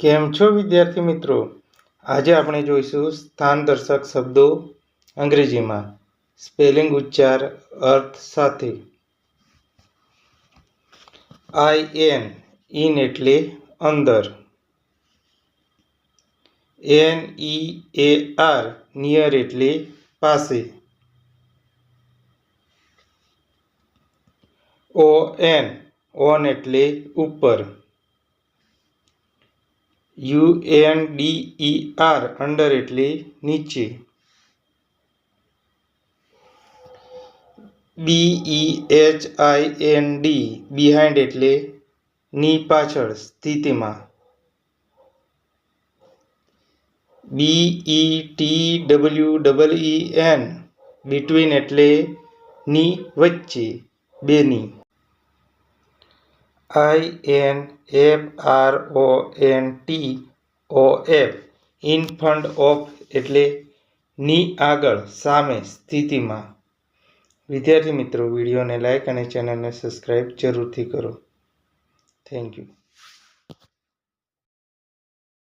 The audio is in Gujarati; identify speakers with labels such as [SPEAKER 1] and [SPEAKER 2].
[SPEAKER 1] કેમ છો વિદ્યાર્થી મિત્રો? આજે આપણે જોઈશું સ્થાન દર્શક શબ્દો અંગ્રેજીમાં. સ્પેલિંગ ઉચ્ચાર અર્થ સાથે. આઈ એન ઇન એટલે અંદર. N E A R near એટલે પાસે. ઓ એન ઓન એટલે ઉપર. U N D E R under એટલે નીચે. B E H I N D behind એટલે ની પાછળ સ્થિતિમાં. B E T W double E N between એટલે ની વચ્ચે, બેની. I N F R O N T O F in front of એટલે ની આગળ સામે સ્થિતિમાં. વિદ્યાર્થી મિત્રો, વિડીયોને લાઇક અને ચેનલને સબસ્ક્રાઈબ જરૂરથી કરો. Thank you